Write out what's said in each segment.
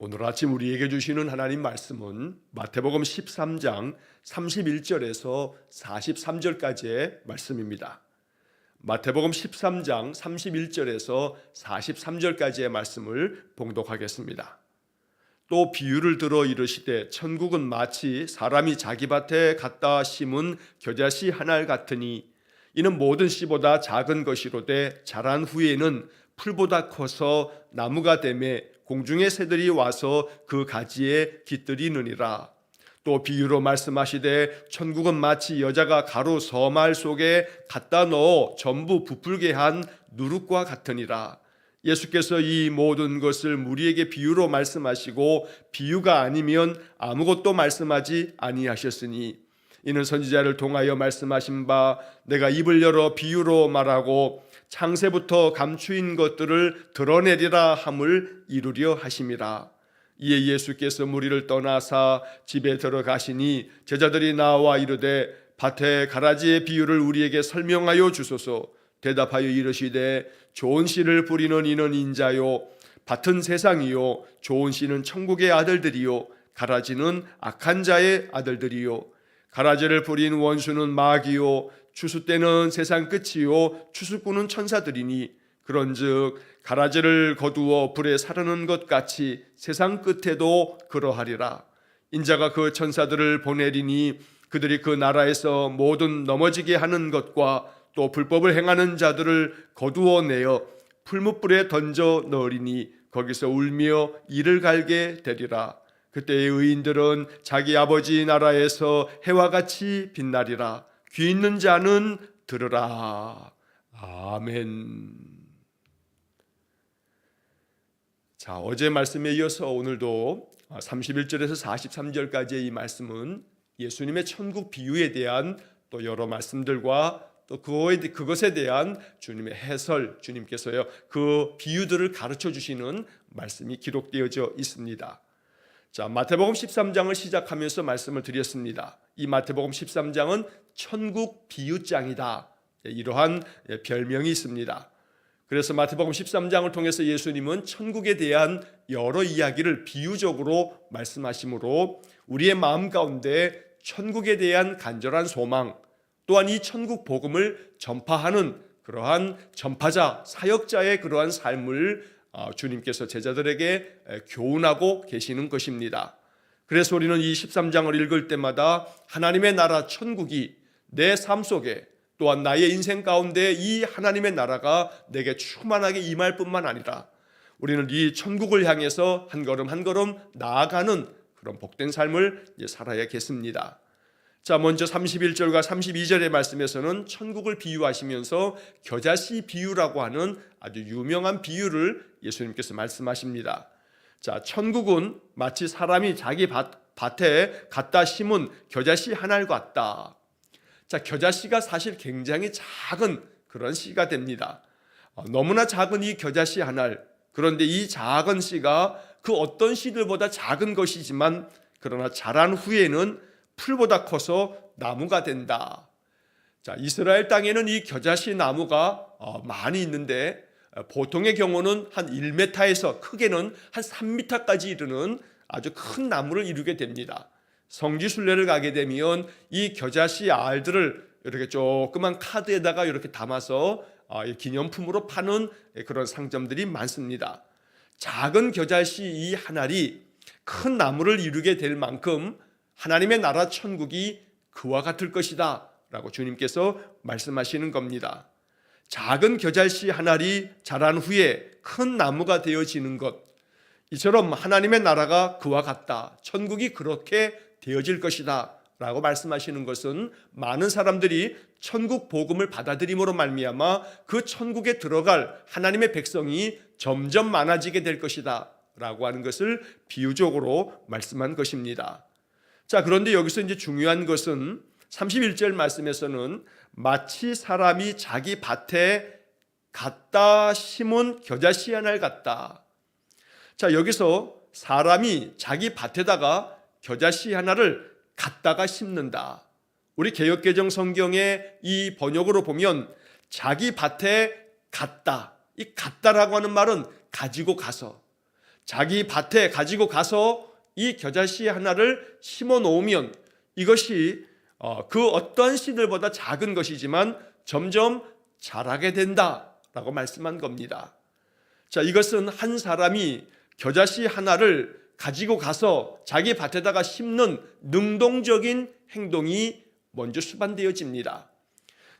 오늘 아침 우리에게 주시는 하나님 말씀은 마태복음 13장 31절에서 43절까지의 말씀입니다. 마태복음 13장 31절에서 43절까지의 말씀을 봉독하겠습니다. 또 비유를 들어 이르시되 천국은 마치 사람이 자기 밭에 갖다 심은 겨자씨 하나 같으니 이는 모든 씨보다 작은 것이로되 자란 후에는 풀보다 커서 나무가 되매 공중의 새들이 와서 그 가지에 깃들이느니라. 또 비유로 말씀하시되 천국은 마치 여자가 가루 서말 속에 갖다 넣어 전부 부풀게 한 누룩과 같으니라. 예수께서 이 모든 것을 무리에게 비유로 말씀하시고 비유가 아니면 아무것도 말씀하지 아니하셨으니 이는 선지자를 통하여 말씀하신 바 내가 입을 열어 비유로 말하고 창세부터 감추인 것들을 드러내리라 함을 이루려 하심이라. 이에 예수께서 무리를 떠나사 집에 들어가시니 제자들이 나와 이르되 밭에 가라지의 비유를 우리에게 설명하여 주소서 대답하여 이르시되 좋은 씨를 뿌리는 이는 인자요 밭은 세상이요 좋은 씨는 천국의 아들들이요 가라지는 악한 자의 아들들이요 가라지를 뿌린 원수는 마귀요 추수 때는 세상 끝이요 추수꾼은 천사들이니 그런즉 가라지를 거두어 불에 사르는 것 같이 세상 끝에도 그러하리라. 인자가 그 천사들을 보내리니 그들이 그 나라에서 모든 넘어지게 하는 것과 또 불법을 행하는 자들을 거두어 내어 풀무불에 던져 넣으리니 거기서 울며 이를 갈게 되리라. 그때의 의인들은 자기 아버지 나라에서 해와 같이 빛나리라 귀 있는 자는 들으라 아멘 자 어제 말씀에 이어서 오늘도 31절에서 43절까지의 이 말씀은 예수님의 천국 비유에 대한 또 여러 말씀들과 또 그것에 대한 주님의 해설, 주님께서요 그 비유들을 가르쳐 주시는 말씀이 기록되어져 있습니다. 자 마태복음 13장을 시작하면서 말씀을 드렸습니다. 이 마태복음 13장은 천국 비유장이다. 이러한 별명이 있습니다. 그래서 마태복음 13장을 통해서 예수님은 천국에 대한 여러 이야기를 비유적으로 말씀하시므로 우리의 마음 가운데 천국에 대한 간절한 소망 또한 이 천국 복음을 전파하는 그러한 전파자 사역자의 그러한 삶을 어, 주님께서 제자들에게 교훈하고 계시는 것입니다. 그래서 우리는 이 13장을 읽을 때마다 하나님의 나라 천국이 내 삶 속에 또한 나의 인생 가운데 이 하나님의 나라가 내게 충만하게 임할 뿐만 아니라 우리는 이 천국을 향해서 한 걸음 한 걸음 나아가는 그런 복된 삶을 살아야겠습니다. 자, 먼저 31절과 32절의 말씀에서는 천국을 비유하시면서 겨자씨 비유라고 하는 아주 유명한 비유를 예수님께서 말씀하십니다. 자, 천국은 마치 사람이 자기 밭, 밭에 갖다 심은 겨자씨 하나를 같다. 자, 겨자씨가 사실 굉장히 작은 그런 씨가 됩니다. 어, 너무나 작은 이 겨자씨 하나를 그런데 이 작은 씨가 그 어떤 씨들보다 작은 것이지만 그러나 자란 후에는 풀보다 커서 나무가 된다. 자, 이스라엘 땅에는 이 겨자씨 나무가 어, 많이 있는데 어, 보통의 경우는 한 1m에서 크게는 한 3m까지 이르는 아주 큰 나무를 이루게 됩니다. 성지 순례를 가게 되면 이 겨자씨 알들을 이렇게 조그만 카드에다가 이렇게 담아서 어, 기념품으로 파는 그런 상점들이 많습니다. 작은 겨자씨 이 하나리 큰 나무를 이루게 될 만큼 하나님의 나라 천국이 그와 같을 것이다. 라고 주님께서 말씀하시는 겁니다. 작은 겨자씨 하나리 자란 후에 큰 나무가 되어지는 것. 이처럼 하나님의 나라가 그와 같다. 천국이 그렇게 되어질 것이다. 라고 말씀하시는 것은 많은 사람들이 천국 복음을 받아들임으로 말미암아 그 천국에 들어갈 하나님의 백성이 점점 많아지게 될 것이다. 라고 하는 것을 비유적으로 말씀한 것입니다. 자, 그런데 여기서 이제 중요한 것은 31절 말씀에서는 마치 사람이 자기 밭에 갖다 심은 겨자씨 하나를 갖다. 자, 여기서 사람이 자기 밭에다가 겨자씨 하나를 갖다가 심는다. 우리 개혁개정 성경의 이 번역으로 보면 자기 밭에 갖다. 이 갖다라고 하는 말은 가지고 가서 자기 밭에 가지고 가서 이 겨자씨 하나를 심어 놓으면 이것이 어, 그 어떤 씨들보다 작은 것이지만 점점 자라게 된다라고 말씀한 겁니다. 자, 이것은 한 사람이 겨자씨 하나를 가지고 가서 자기 밭에다가 심는 능동적인 행동이 먼저 수반되어집니다.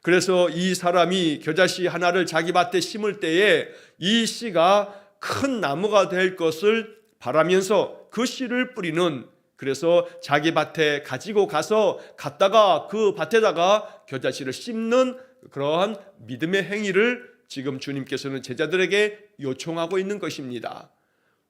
그래서 이 사람이 겨자씨 하나를 자기 밭에 심을 때에 이 씨가 큰 나무가 될 것을 바라면서 그 씨를 뿌리는 그래서 자기 밭에 가지고 가서 갔다가 그 밭에다가 겨자씨를 심는 그러한 믿음의 행위를 지금 주님께서는 제자들에게 요청하고 있는 것입니다.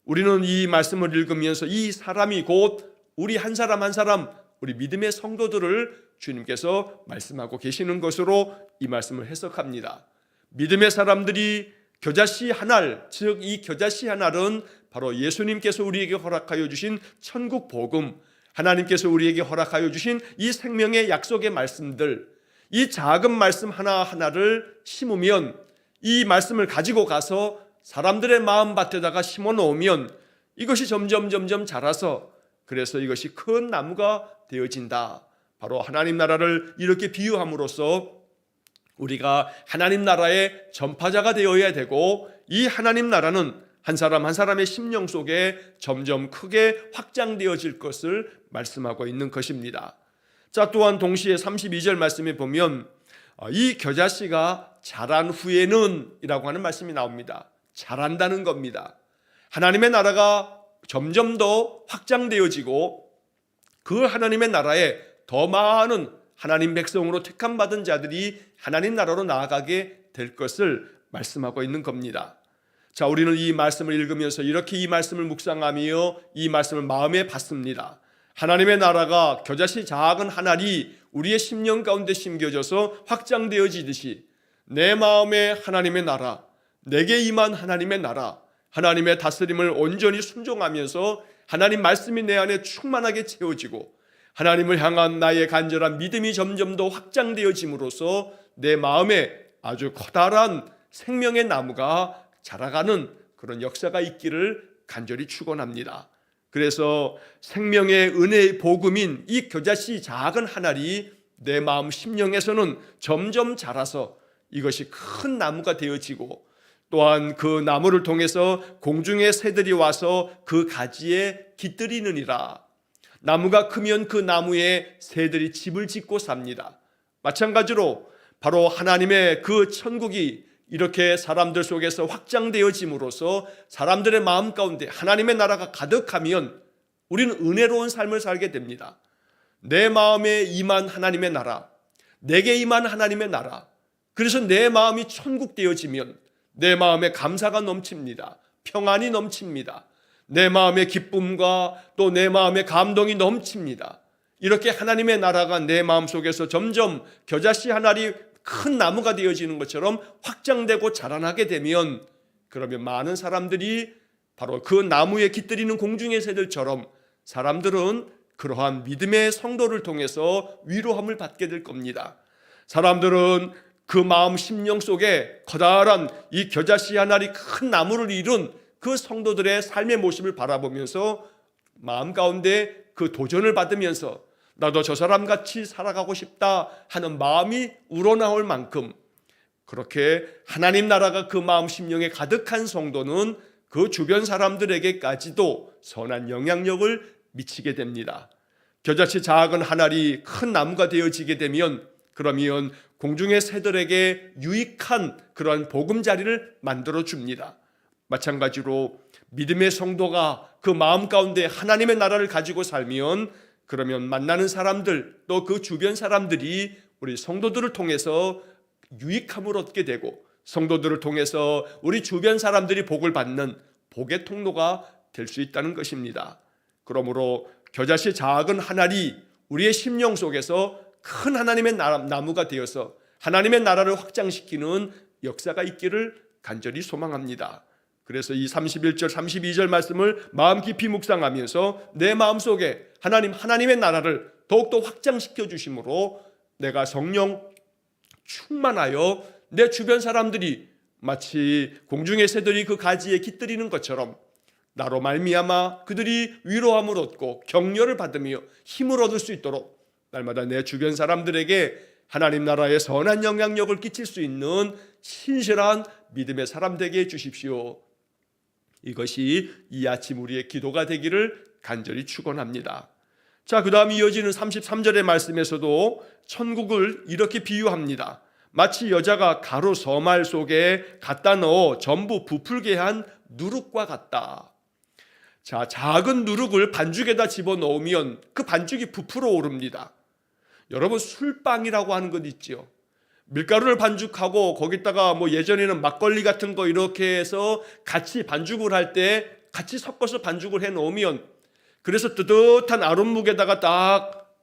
우리는 이 말씀을 읽으면서 이 사람이 곧 우리 한 사람 한 사람 우리 믿음의 성도들을 주님께서 말씀하고 계시는 것으로 이 말씀을 해석합니다. 믿음의 사람들이 겨자씨 하나를 즉이 겨자씨 하나는 바로 예수님께서 우리에게 허락하여 주신 천국 복음 하나님께서 우리에게 허락하여 주신 이 생명의 약속의 말씀들 이 작은 말씀 하나하나를 심으면 이 말씀을 가지고 가서 사람들의 마음밭에다가 심어 놓으면 이것이 점점 점점 자라서 그래서 이것이 큰 나무가 되어진다. 바로 하나님 나라를 이렇게 비유함으로써 우리가 하나님 나라의 전파자가 되어야 되고 이 하나님 나라는 한 사람 한 사람의 심령 속에 점점 크게 확장되어질 것을 말씀하고 있는 것입니다. 자, 또한 동시에 32절 말씀에 보면 어, 이 겨자씨가 자란 후에는 이라고 하는 말씀이 나옵니다. 자란다는 겁니다. 하나님의 나라가 점점 더 확장되어지고 그 하나님의 나라에 더 많은 하나님 백성으로 택함 받은 자들이 하나님 나라로 나아가게 될 것을 말씀하고 있는 겁니다. 자, 우리는 이 말씀을 읽으면서 이렇게 이 말씀을 묵상하며 이 말씀을 마음에 받습니다. 하나님의 나라가 겨자씨 작은 한 알이 우리의 심령 가운데 심겨져서 확장되어지듯이 내 마음에 하나님의 나라, 내게 임한 하나님의 나라, 하나님의 다스림을 온전히 순종하면서 하나님 말씀이 내 안에 충만하게 채워지고 하나님을 향한 나의 간절한 믿음이 점점 더 확장되어짐으로써 내 마음에 아주 커다란 생명의 나무가 자라가는 그런 역사가 있기를 간절히 축원합니다. 그래서 생명의 은혜의 복음인 이 겨자씨 작은 한 알이 내 마음 심령에서는 점점 자라서 이것이 큰 나무가 되어지고 또한 그 나무를 통해서 공중의 새들이 와서 그 가지에 깃들이느니라. 나무가 크면 그 나무에 새들이 집을 짓고 삽니다. 마찬가지로 바로 하나님의 그 천국이 이렇게 사람들 속에서 확장되어짐으로써 사람들의 마음 가운데 하나님의 나라가 가득하면 우리는 은혜로운 삶을 살게 됩니다. 내 마음에 임한 하나님의 나라, 내게 임한 하나님의 나라. 그래서 내 마음이 천국 되어지면 내 마음에 감사가 넘칩니다. 평안이 넘칩니다. 내 마음의 기쁨과 또 내 마음의 감동이 넘칩니다. 이렇게 하나님의 나라가 내 마음 속에서 점점 겨자씨 한 알이 큰 나무가 되어지는 것처럼 확장되고 자라나게 되면 그러면 많은 사람들이 바로 그 나무에 깃들이는 공중의 새들처럼 사람들은 그러한 믿음의 성도를 통해서 위로함을 받게 될 겁니다. 사람들은 그 마음 심령 속에 커다란 이 겨자씨 한 알이 큰 나무를 이룬 그 성도들의 삶의 모습을 바라보면서 마음 가운데 그 도전을 받으면서 나도 저 사람 같이 살아가고 싶다 하는 마음이 우러나올 만큼 그렇게 하나님 나라가 그 마음 심령에 가득한 성도는 그 주변 사람들에게까지도 선한 영향력을 미치게 됩니다. 겨자씨 작은 한 알이 큰 나무가 되어지게 되면 그러면 공중의 새들에게 유익한 그런 보금자리를 만들어 줍니다. 마찬가지로 믿음의 성도가 그 마음 가운데 하나님의 나라를 가지고 살면 그러면 만나는 사람들 또 그 주변 사람들이 우리 성도들을 통해서 유익함을 얻게 되고 성도들을 통해서 우리 주변 사람들이 복을 받는 복의 통로가 될 수 있다는 것입니다. 그러므로 겨자씨 작은 한 알이 우리의 심령 속에서 큰 하나님의 나무가 되어서 하나님의 나라를 확장시키는 역사가 있기를 간절히 소망합니다. 그래서 이 31절, 32절 말씀을 마음 깊이 묵상하면서 내 마음 속에 하나님, 하나님의 나라를 더욱더 확장시켜 주심으로 내가 성령 충만하여 내 주변 사람들이 마치 공중의 새들이 그 가지에 깃들이는 것처럼 나로 말미암아 그들이 위로함을 얻고 격려를 받으며 힘을 얻을 수 있도록 날마다 내 주변 사람들에게 하나님 나라의 선한 영향력을 끼칠 수 있는 신실한 믿음의 사람 되게 해 주십시오. 이것이 이 아침 우리의 기도가 되기를 간절히 축원합니다. 자, 그다음 이어지는 33절의 말씀에서도 천국을 이렇게 비유합니다. 마치 여자가 가루 서말 속에 갖다 넣어 전부 부풀게 한 누룩과 같다. 자, 작은 누룩을 반죽에다 집어 넣으면 그 반죽이 부풀어 오릅니다. 여러분 술빵이라고 하는 것 있지요. 밀가루를 반죽하고 거기다가 뭐 예전에는 막걸리 같은 거 이렇게 해서 같이 반죽을 할 때 같이 섞어서 반죽을 해 놓으면 그래서 뜨뜻한 아랫묵에다가 딱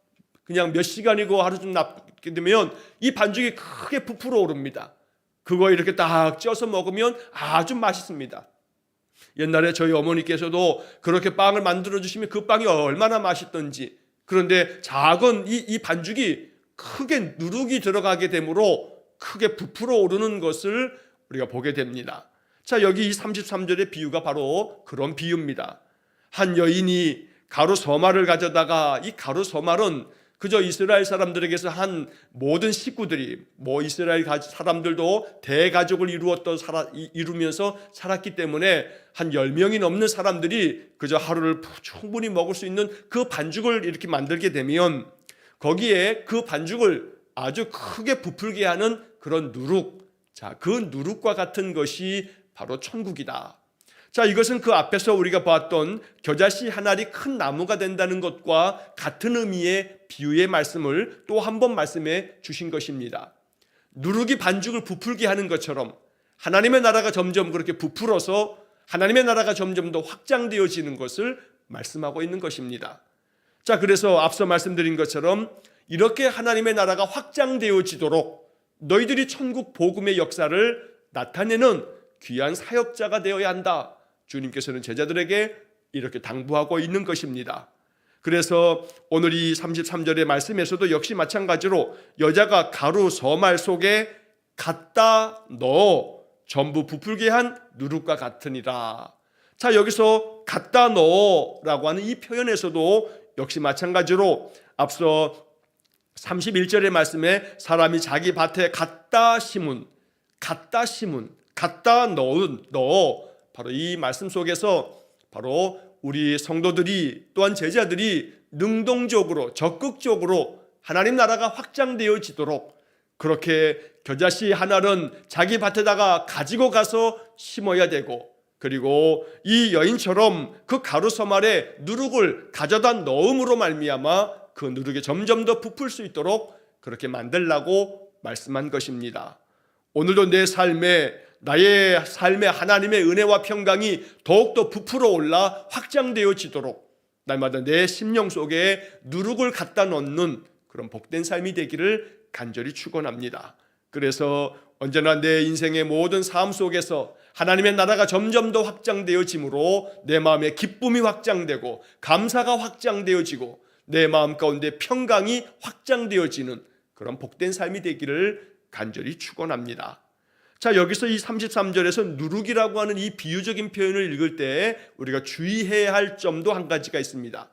그냥 몇 시간이고 하루 좀 납게 되면 이 반죽이 크게 부풀어 오릅니다. 그거 이렇게 딱 쪄서 먹으면 아주 맛있습니다. 옛날에 저희 어머니께서도 그렇게 빵을 만들어 주시면 그 빵이 얼마나 맛있던지 그런데 작은 이, 이 반죽이 크게 누룩이 들어가게 되므로 크게 부풀어 오르는 것을 우리가 보게 됩니다. 자, 여기 이 33절의 비유가 바로 그런 비유입니다. 한 여인이 가루 서말을 가져다가 이 가루 서말은 그저 이스라엘 사람들에게서 한 모든 식구들이 뭐 이스라엘 가- 사람들도 대가족을 이루었던 살아, 이- 이루면서 살았기 때문에 한 10명이 넘는 사람들이 그저 하루를 충분히 먹을 수 있는 그 반죽을 이렇게 만들게 되면 거기에 그 반죽을 아주 크게 부풀게 하는 그런 누룩 자, 그 누룩과 같은 것이 바로 천국이다. 자, 이것은 그 앞에서 우리가 봤던 겨자씨 한 알이 큰 나무가 된다는 것과 같은 의미의 비유의 말씀을 또 한 번 말씀해 주신 것입니다. 누룩이 반죽을 부풀게 하는 것처럼 하나님의 나라가 점점 그렇게 부풀어서 하나님의 나라가 점점 더 확장되어지는 것을 말씀하고 있는 것입니다. 자, 그래서 앞서 말씀드린 것처럼 이렇게 하나님의 나라가 확장되어지도록 너희들이 천국 복음의 역사를 나타내는 귀한 사역자가 되어야 한다. 주님께서는 제자들에게 이렇게 당부하고 있는 것입니다. 그래서 오늘 이 33절의 말씀에서도 역시 마찬가지로 여자가 가루 서말 속에 갖다 넣어 전부 부풀게 한 누룩과 같으니라. 자, 여기서 갖다 넣어 라고 하는 이 표현에서도 역시 마찬가지로 앞서 31절의 말씀에 사람이 자기 밭에 갖다 심은 갖다 심은 갖다 넣은 넣어 바로 이 말씀 속에서 바로 우리 성도들이 또한 제자들이 능동적으로 적극적으로 하나님 나라가 확장되어지도록 그렇게 겨자씨 하나는 자기 밭에다가 가지고 가서 심어야 되고 그리고 이 여인처럼 그 가루 서말에 누룩을 가져다 넣음으로 말미암아 그 누룩이 점점 더 부풀 수 있도록 그렇게 만들라고 말씀한 것입니다. 오늘도 내 삶에 나의 삶에 하나님의 은혜와 평강이 더욱더 부풀어 올라 확장되어지도록 날마다 내 심령 속에 누룩을 갖다 넣는 그런 복된 삶이 되기를 간절히 축원합니다. 그래서 언제나 내 인생의 모든 삶 속에서 하나님의 나라가 점점 더 확장되어지므로 내 마음에 기쁨이 확장되고 감사가 확장되어지고 내 마음 가운데 평강이 확장되어지는 그런 복된 삶이 되기를 간절히 축원합니다. 자, 여기서 이 33절에서 누룩이라고 하는 이 비유적인 표현을 읽을 때 우리가 주의해야 할 점도 한 가지가 있습니다.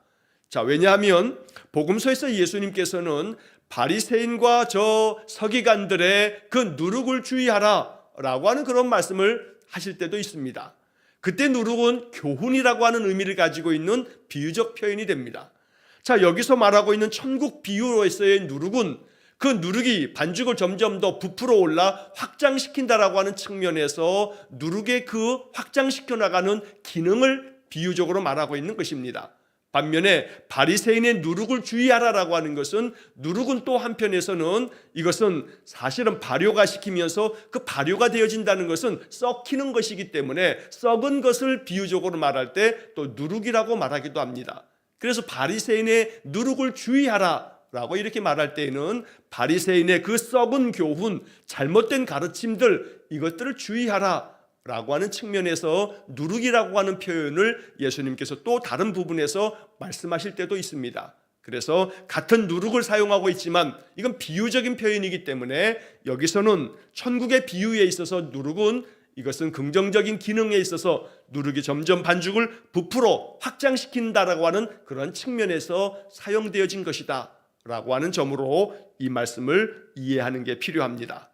자, 왜냐하면 복음서에서 예수님께서는 바리새인과 저 서기관들의 그 누룩을 주의하라라고 하는 그런 말씀을 하실 때도 있습니다. 그때 누룩은 교훈이라고 하는 의미를 가지고 있는 비유적 표현이 됩니다. 자, 여기서 말하고 있는 천국 비유로서의 누룩은 그 누룩이 반죽을 점점 더 부풀어 올라 확장시킨다라고 하는 측면에서 누룩의 그 확장시켜 나가는 기능을 비유적으로 말하고 있는 것입니다. 반면에 바리새인의 누룩을 주의하라라고 하는 것은 누룩은 또 한편에서는 이것은 사실은 발효가 시키면서 그 발효가 되어진다는 것은 썩히는 것이기 때문에 썩은 것을 비유적으로 말할 때 또 누룩이라고 말하기도 합니다. 그래서 바리새인의 누룩을 주의하라 라고 이렇게 말할 때에는 바리새인의 그 썩은 교훈, 잘못된 가르침들 이것들을 주의하라 라고 하는 측면에서 누룩이라고 하는 표현을 예수님께서 또 다른 부분에서 말씀하실 때도 있습니다. 그래서 같은 누룩을 사용하고 있지만 이건 비유적인 표현이기 때문에 여기서는 천국의 비유에 있어서 누룩은 이것은 긍정적인 기능에 있어서 누르기 점점 반죽을 부풀어 확장시킨다라고 하는 그런 측면에서 사용되어진 것이다 라고 하는 점으로 이 말씀을 이해하는 게 필요합니다.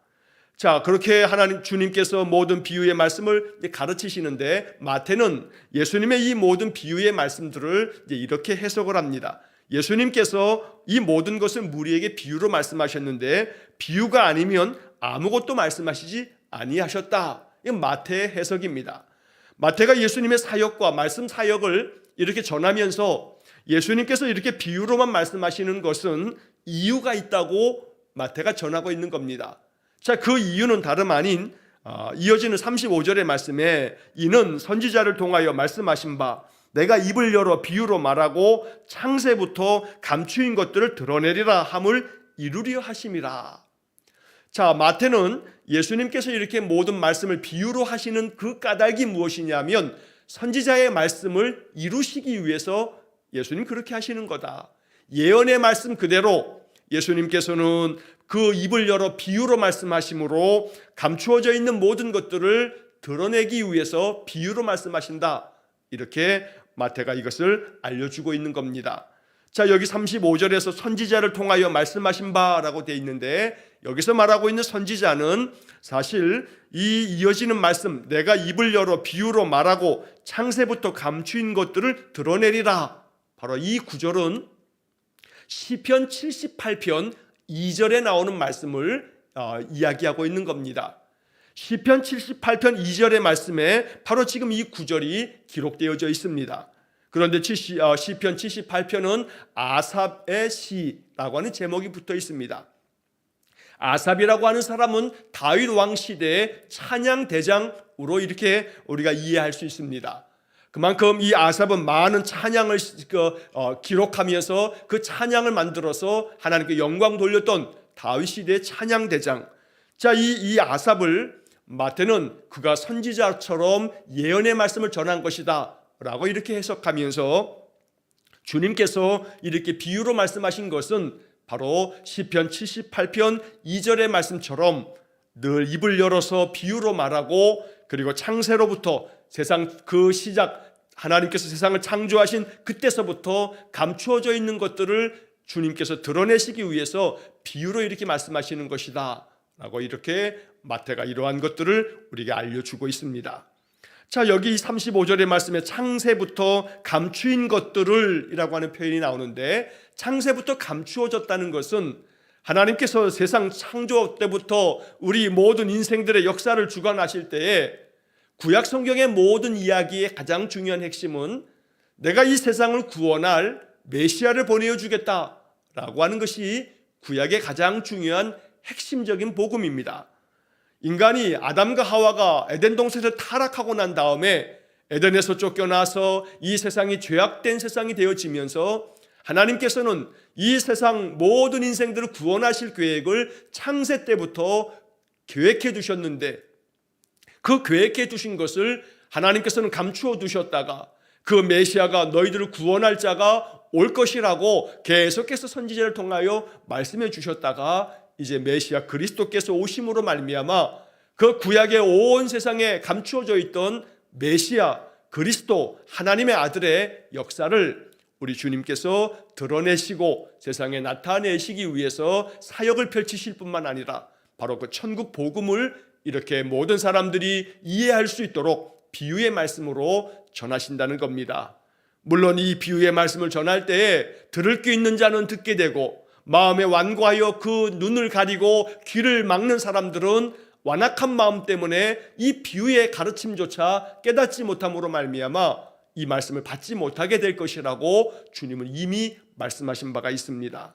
자, 그렇게 하나님 주님께서 모든 비유의 말씀을 가르치시는데 마태는 예수님의 이 모든 비유의 말씀들을 이렇게 해석을 합니다. 예수님께서 이 모든 것을 무리에게 비유로 말씀하셨는데 비유가 아니면 아무것도 말씀하시지 아니하셨다. 이건 마태의 해석입니다. 마태가 예수님의 사역과 말씀 사역을 이렇게 전하면서 예수님께서 이렇게 비유로만 말씀하시는 것은 이유가 있다고 마태가 전하고 있는 겁니다. 자, 그 이유는 다름 아닌 아, 이어지는 35절의 말씀에 이는 선지자를 통하여 말씀하신 바 내가 입을 열어 비유로 말하고 창세부터 감추인 것들을 드러내리라 함을 이루려 하심이라. 자, 마태는 예수님께서 이렇게 모든 말씀을 비유로 하시는 그 까닭이 무엇이냐면 선지자의 말씀을 이루시기 위해서 예수님 그렇게 하시는 거다. 예언의 말씀 그대로 예수님께서는 그 입을 열어 비유로 말씀하심으로 감추어져 있는 모든 것들을 드러내기 위해서 비유로 말씀하신다. 이렇게 마태가 이것을 알려주고 있는 겁니다. 자, 여기 35절에서 선지자를 통하여 말씀하신 바라고 되어 있는데 여기서 말하고 있는 선지자는 사실 이 이어지는 말씀 내가 입을 열어 비유로 말하고 창세부터 감추인 것들을 드러내리라. 바로 이 구절은 시편 78편 2절에 나오는 말씀을 어, 이야기하고 있는 겁니다. 시편 78편 2절의 말씀에 바로 지금 이 구절이 기록되어져 있습니다. 그런데 시- 어, 시편 78편은 아삽의 시라고 하는 제목이 붙어 있습니다. 아삽이라고 하는 사람은 다윗 왕 시대의 찬양 대장으로 이렇게 우리가 이해할 수 있습니다. 그만큼 이 아삽은 많은 찬양을 시- 그, 어, 기록하면서 그 찬양을 만들어서 하나님께 영광 돌렸던 다윗 시대의 찬양 대장. 자, 이, 이 아삽을 마태는 그가 선지자처럼 예언의 말씀을 전한 것이다. 라고 이렇게 해석하면서 주님께서 이렇게 비유로 말씀하신 것은 바로 시편 78편 2절의 말씀처럼 늘 입을 열어서 비유로 말하고 그리고 창세로부터 세상 그 시작 하나님께서 세상을 창조하신 그때서부터 감추어져 있는 것들을 주님께서 드러내시기 위해서 비유로 이렇게 말씀하시는 것이다. 라고 이렇게 마태가 이러한 것들을 우리에게 알려주고 있습니다. 자, 여기 35절의 말씀에 창세부터 감추인 것들을 이라고 하는 표현이 나오는데 창세부터 감추어졌다는 것은 하나님께서 세상 창조 때부터 우리 모든 인생들의 역사를 주관하실 때에 구약 성경의 모든 이야기의 가장 중요한 핵심은 내가 이 세상을 구원할 메시아를 보내어 주겠다라고 하는 것이 구약의 가장 중요한 핵심적인 복음입니다. 인간이 아담과 하와가 에덴 동산에서 타락하고 난 다음에 에덴에서 쫓겨나서 이 세상이 죄악된 세상이 되어지면서 하나님께서는 이 세상 모든 인생들을 구원하실 계획을 창세 때부터 계획해 두셨는데 그 계획해 두신 것을 하나님께서는 감추어 두셨다가 그 메시아가 너희들을 구원할 자가 올 것이라고 계속해서 선지자를 통하여 말씀해 주셨다가 이제 메시아 그리스도께서 오심으로 말미암아 그 구약의 온 세상에 감추어져 있던 메시아 그리스도 하나님의 아들의 역사를 우리 주님께서 드러내시고 세상에 나타내시기 위해서 사역을 펼치실 뿐만 아니라 바로 그 천국 복음을 이렇게 모든 사람들이 이해할 수 있도록 비유의 말씀으로 전하신다는 겁니다. 물론 이 비유의 말씀을 전할 때에 들을 게 있는 자는 듣게 되고 마음에 완고하여 그 눈을 가리고 귀를 막는 사람들은 완악한 마음 때문에 이 비유의 가르침조차 깨닫지 못함으로 말미암아 이 말씀을 받지 못하게 될 것이라고 주님은 이미 말씀하신 바가 있습니다.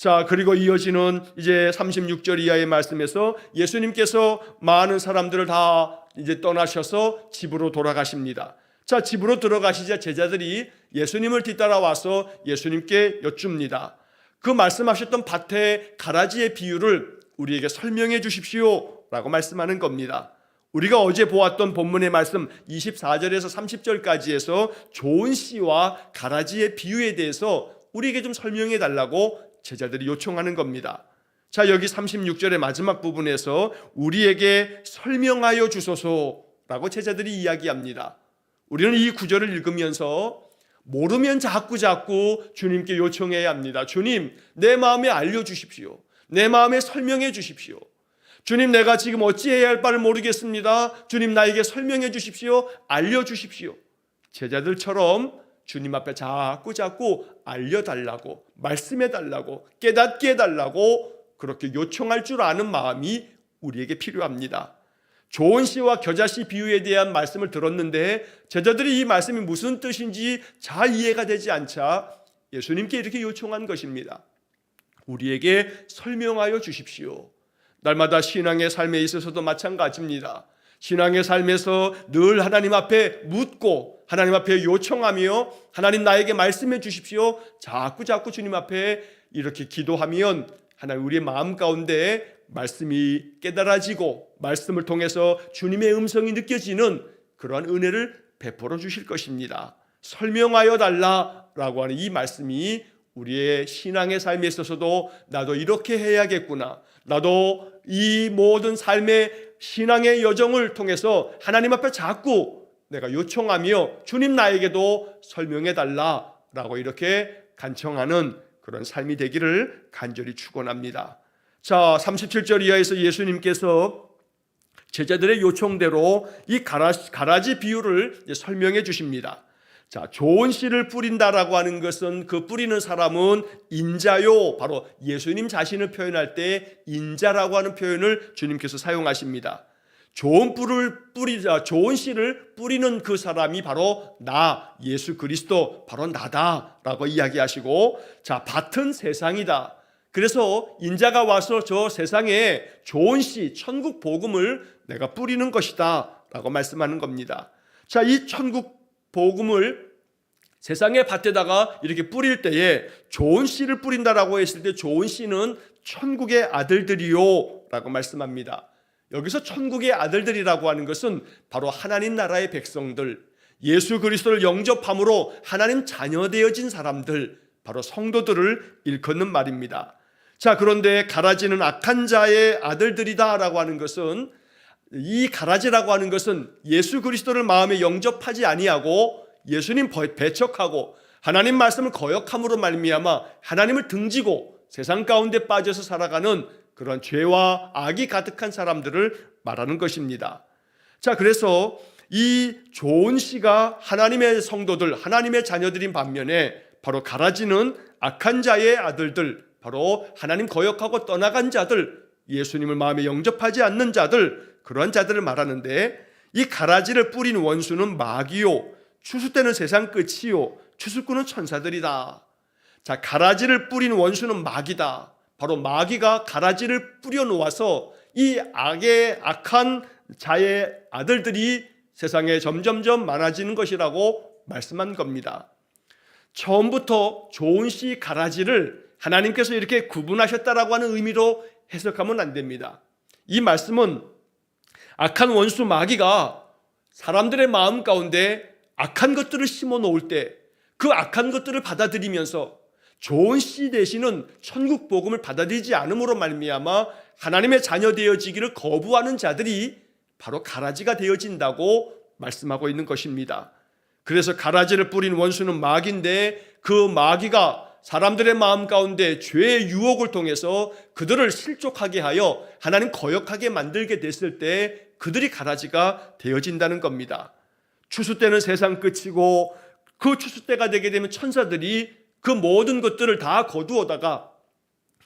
자, 그리고 이어지는 이제 36절 이하의 말씀에서 예수님께서 많은 사람들을 다 이제 떠나셔서 집으로 돌아가십니다. 자, 집으로 들어가시자 제자들이 예수님을 뒤따라와서 예수님께 여쭙니다. 그 말씀하셨던 밭의 가라지의 비유를 우리에게 설명해 주십시오. 라고 말씀하는 겁니다. 우리가 어제 보았던 본문의 말씀 24절에서 30절까지에서 좋은 씨와 가라지의 비유에 대해서 우리에게 좀 설명해 달라고 제자들이 요청하는 겁니다. 자, 여기 36절의 마지막 부분에서 우리에게 설명하여 주소서라고 제자들이 이야기합니다. 우리는 이 구절을 읽으면서 모르면 자꾸 자꾸 주님께 요청해야 합니다. 주님, 내 마음에 알려 주십시오. 내 마음에 설명해 주십시오. 주님, 내가 지금 어찌해야 할 바를 모르겠습니다. 주님, 나에게 설명해 주십시오. 알려 주십시오. 제자들처럼 주님 앞에 자꾸 자꾸 알려달라고, 말씀해달라고, 깨닫게 해달라고 그렇게 요청할 줄 아는 마음이 우리에게 필요합니다. 좋은 시와 겨자씨 비유에 대한 말씀을 들었는데 제자들이 이 말씀이 무슨 뜻인지 잘 이해가 되지 않자 예수님께 이렇게 요청한 것입니다. 우리에게 설명하여 주십시오. 날마다 신앙의 삶에 있어서도 마찬가지입니다. 신앙의 삶에서 늘 하나님 앞에 묻고 하나님 앞에 요청하며 하나님 나에게 말씀해 주십시오. 자꾸 자꾸 주님 앞에 이렇게 기도하면 하나님 우리의 마음 가운데 말씀이 깨달아지고 말씀을 통해서 주님의 음성이 느껴지는 그러한 은혜를 베풀어 주실 것입니다. 설명하여 달라라고 하는 이 말씀이 우리의 신앙의 삶에 있어서도 나도 이렇게 해야겠구나. 나도 이 모든 삶의 신앙의 여정을 통해서 하나님 앞에 자꾸 내가 요청하며 주님 나에게도 설명해 달라라고 이렇게 간청하는 그런 삶이 되기를 간절히 축원합니다. 자, 37절 이하에서 예수님께서 제자들의 요청대로 이 가라지, 가라지 비유를 설명해 주십니다. 자, 좋은 씨를 뿌린다라고 하는 것은 그 뿌리는 사람은 인자요. 바로 예수님 자신을 표현할 때 인자라고 하는 표현을 주님께서 사용하십니다. 좋은 뿔을 뿌리자, 좋은 씨를 뿌리는 그 사람이 바로 나, 예수 그리스도, 바로 나다라고 이야기하시고, 자, 밭은 세상이다. 그래서 인자가 와서 저 세상에 좋은 씨, 천국 복음을 내가 뿌리는 것이다. 라고 말씀하는 겁니다. 자, 이 천국 복음을 세상의 밭에다가 이렇게 뿌릴 때에 좋은 씨를 뿌린다라고 했을 때 좋은 씨는 천국의 아들들이요. 라고 말씀합니다. 여기서 천국의 아들들이라고 하는 것은 바로 하나님 나라의 백성들, 예수 그리스도를 영접함으로 하나님 자녀 되어진 사람들, 바로 성도들을 일컫는 말입니다. 자, 그런데 가라지는 악한 자의 아들들이다라고 하는 것은 이 가라지라고 하는 것은 예수 그리스도를 마음에 영접하지 아니하고 예수님 배척하고 하나님 말씀을 거역함으로 말미암아 하나님을 등지고 세상 가운데 빠져서 살아가는 그런 죄와 악이 가득한 사람들을 말하는 것입니다. 자, 그래서 이 좋은 씨가 하나님의 성도들, 하나님의 자녀들인 반면에 바로 가라지는 악한 자의 아들들, 바로 하나님 거역하고 떠나간 자들, 예수님을 마음에 영접하지 않는 자들, 그러한 자들을 말하는데 이 가라지를 뿌린 원수는 마귀요, 추수 때는 세상 끝이요, 추수꾼은 천사들이다. 자, 가라지를 뿌린 원수는 마귀다. 바로 마귀가 가라지를 뿌려 놓아서 이 악의 악한 자의 아들들이 세상에 점점점 많아지는 것이라고 말씀한 겁니다. 처음부터 좋은 씨 가라지를 하나님께서 이렇게 구분하셨다라고 하는 의미로 해석하면 안 됩니다. 이 말씀은 악한 원수 마귀가 사람들의 마음 가운데 악한 것들을 심어 놓을 때 그 악한 것들을 받아들이면서 좋은 씨 대신은 천국 복음을 받아들이지 않음으로 말미암아 하나님의 자녀 되어지기를 거부하는 자들이 바로 가라지가 되어진다고 말씀하고 있는 것입니다. 그래서 가라지를 뿌린 원수는 마귀인데 그 마귀가 사람들의 마음 가운데 죄의 유혹을 통해서 그들을 실족하게 하여 하나님 거역하게 만들게 됐을 때 그들이 가라지가 되어진다는 겁니다. 추수 때는 세상 끝이고 그 추수 때가 되게 되면 천사들이 그 모든 것들을 다 거두어다가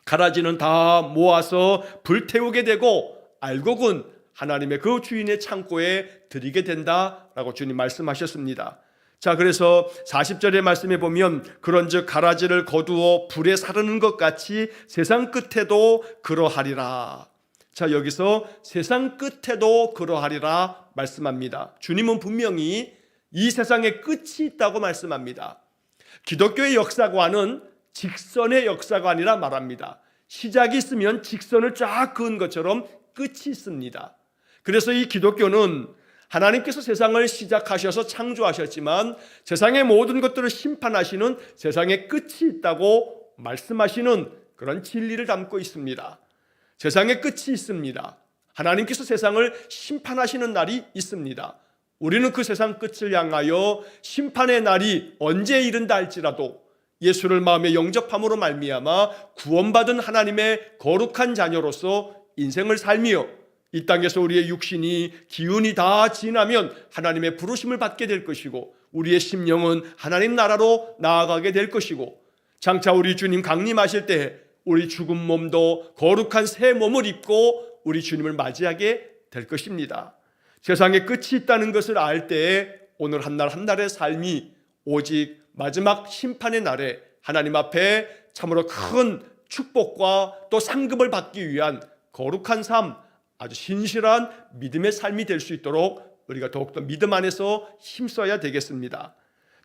가라지는 다 모아서 불태우게 되고 알곡은 하나님의 그 주인의 창고에 드리게 된다라고 주님 말씀하셨습니다. 자, 그래서 40절의 말씀에 보면 그런즉 가라지를 거두어 불에 사르는 것 같이 세상 끝에도 그러하리라. 자, 여기서 세상 끝에도 그러하리라 말씀합니다. 주님은 분명히 이 세상에 끝이 있다고 말씀합니다. 기독교의 역사관은 직선의 역사관이라 말합니다. 시작이 있으면 직선을 쫙 그은 것처럼 끝이 있습니다. 그래서 이 기독교는 하나님께서 세상을 시작하셔서 창조하셨지만 세상의 모든 것들을 심판하시는 세상의 끝이 있다고 말씀하시는 그런 진리를 담고 있습니다. 세상의 끝이 있습니다. 하나님께서 세상을 심판하시는 날이 있습니다. 우리는 그 세상 끝을 향하여 심판의 날이 언제 이른다 할지라도 예수를 마음에 영접함으로 말미암아 구원받은 하나님의 거룩한 자녀로서 인생을 살며 이 땅에서 우리의 육신이 기운이 다 지나면 하나님의 부르심을 받게 될 것이고 우리의 심령은 하나님 나라로 나아가게 될 것이고 장차 우리 주님 강림하실 때 우리 죽은 몸도 거룩한 새 몸을 입고 우리 주님을 맞이하게 될 것입니다. 세상에 끝이 있다는 것을 알 때에 오늘 한 날 한 날의 삶이 오직 마지막 심판의 날에 하나님 앞에 참으로 큰 축복과 또 상급을 받기 위한 거룩한 삶, 아주 신실한 믿음의 삶이 될 수 있도록 우리가 더욱더 믿음 안에서 힘써야 되겠습니다.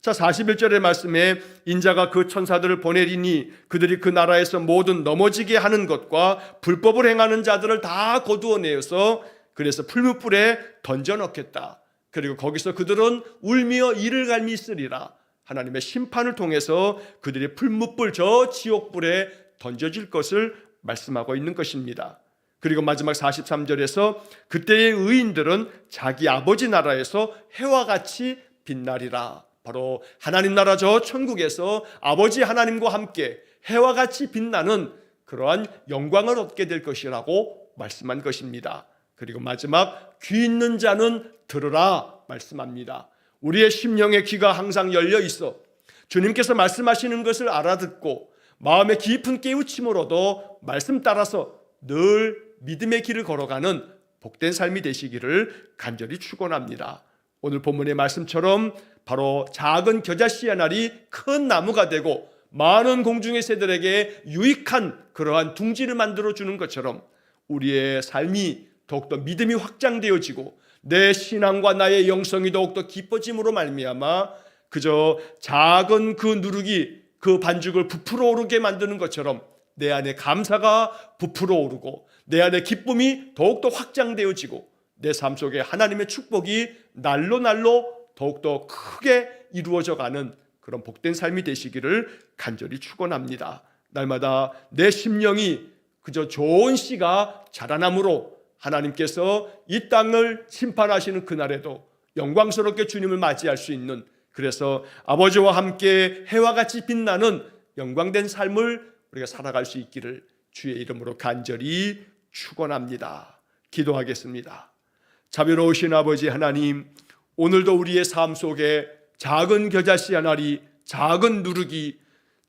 자, 41절의 말씀에 인자가 그 천사들을 보내리니 그들이 그 나라에서 모든 넘어지게 하는 것과 불법을 행하는 자들을 다 거두어내어서 그래서 풀무불에 던져 넣겠다. 그리고 거기서 그들은 울며 이를 갈미 있으리라. 하나님의 심판을 통해서 그들이 풀무불 저 지옥불에 던져질 것을 말씀하고 있는 것입니다. 그리고 마지막 43절에서 그때의 의인들은 자기 아버지 나라에서 해와 같이 빛나리라. 바로 하나님 나라 저 천국에서 아버지 하나님과 함께 해와 같이 빛나는 그러한 영광을 얻게 될 것이라고 말씀한 것입니다. 그리고 마지막 귀 있는 자는 들으라 말씀합니다. 우리의 심령의 귀가 항상 열려 있어 주님께서 말씀하시는 것을 알아듣고 마음의 깊은 깨우침으로도 말씀 따라서 늘 믿음의 길을 걸어가는 복된 삶이 되시기를 간절히 축원합니다. 오늘 본문의 말씀처럼 바로 작은 겨자씨 한 알이 큰 나무가 되고 많은 공중의 새들에게 유익한 그러한 둥지를 만들어 주는 것처럼 우리의 삶이 더욱더 믿음이 확장되어지고 내 신앙과 나의 영성이 더욱더 깊어짐으로 말미암아 그저 작은 그 누룩이 그 반죽을 부풀어 오르게 만드는 것처럼 내 안에 감사가 부풀어 오르고 내 안에 기쁨이 더욱더 확장되어지고 내 삶 속에 하나님의 축복이 날로 날로 더욱더 크게 이루어져 가는 그런 복된 삶이 되시기를 간절히 축원합니다. 날마다 내 심령이 그저 좋은 씨가 자라남으로 하나님께서 이 땅을 심판하시는 그날에도 영광스럽게 주님을 맞이할 수 있는 그래서 아버지와 함께 해와 같이 빛나는 영광된 삶을 우리가 살아갈 수 있기를 주의 이름으로 간절히 축원합니다. 기도하겠습니다. 자비로우신 아버지 하나님, 오늘도 우리의 삶 속에 작은 겨자씨 하나리, 작은 누룩이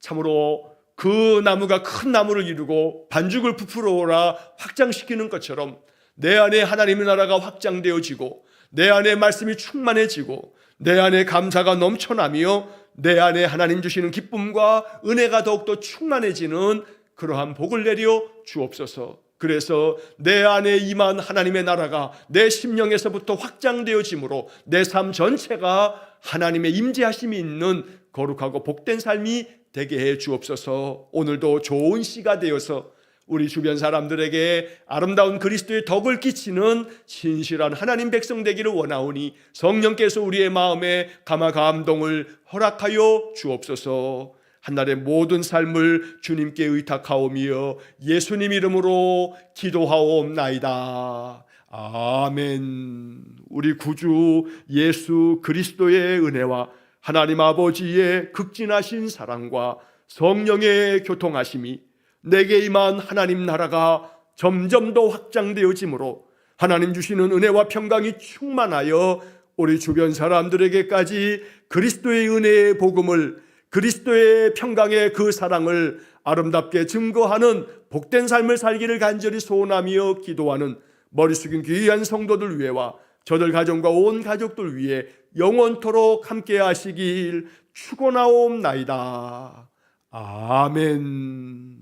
참으로 그 나무가 큰 나무를 이루고 반죽을 부풀어 오라 확장시키는 것처럼 내 안에 하나님의 나라가 확장되어지고 내 안에 말씀이 충만해지고 내 안에 감사가 넘쳐나며 내 안에 하나님 주시는 기쁨과 은혜가 더욱더 충만해지는 그러한 복을 내려 주옵소서. 그래서 내 안에 임한 하나님의 나라가 내 심령에서부터 확장되어지므로 내 삶 전체가 하나님의 임재하심이 있는 거룩하고 복된 삶이 되게 해 주옵소서. 오늘도 좋은 씨가 되어서 우리 주변 사람들에게 아름다운 그리스도의 덕을 끼치는 신실한 하나님 백성 되기를 원하오니 성령께서 우리의 마음에 감화 감동을 허락하여 주옵소서. 한날의 모든 삶을 주님께 의탁하오며 예수님 이름으로 기도하옵나이다. 아멘. 우리 구주 예수 그리스도의 은혜와 하나님 아버지의 극진하신 사랑과 성령의 교통하심이 내게 임한 하나님 나라가 점점 더 확장되어지므로 하나님 주시는 은혜와 평강이 충만하여 우리 주변 사람들에게까지 그리스도의 은혜의 복음을 그리스도의 평강의 그 사랑을 아름답게 증거하는 복된 삶을 살기를 간절히 소원하며 기도하는 머리 숙인 귀한 성도들 위해와 저들 가정과 온 가족들 위해 영원토록 함께 하시길 축원하옵나이다. 아멘.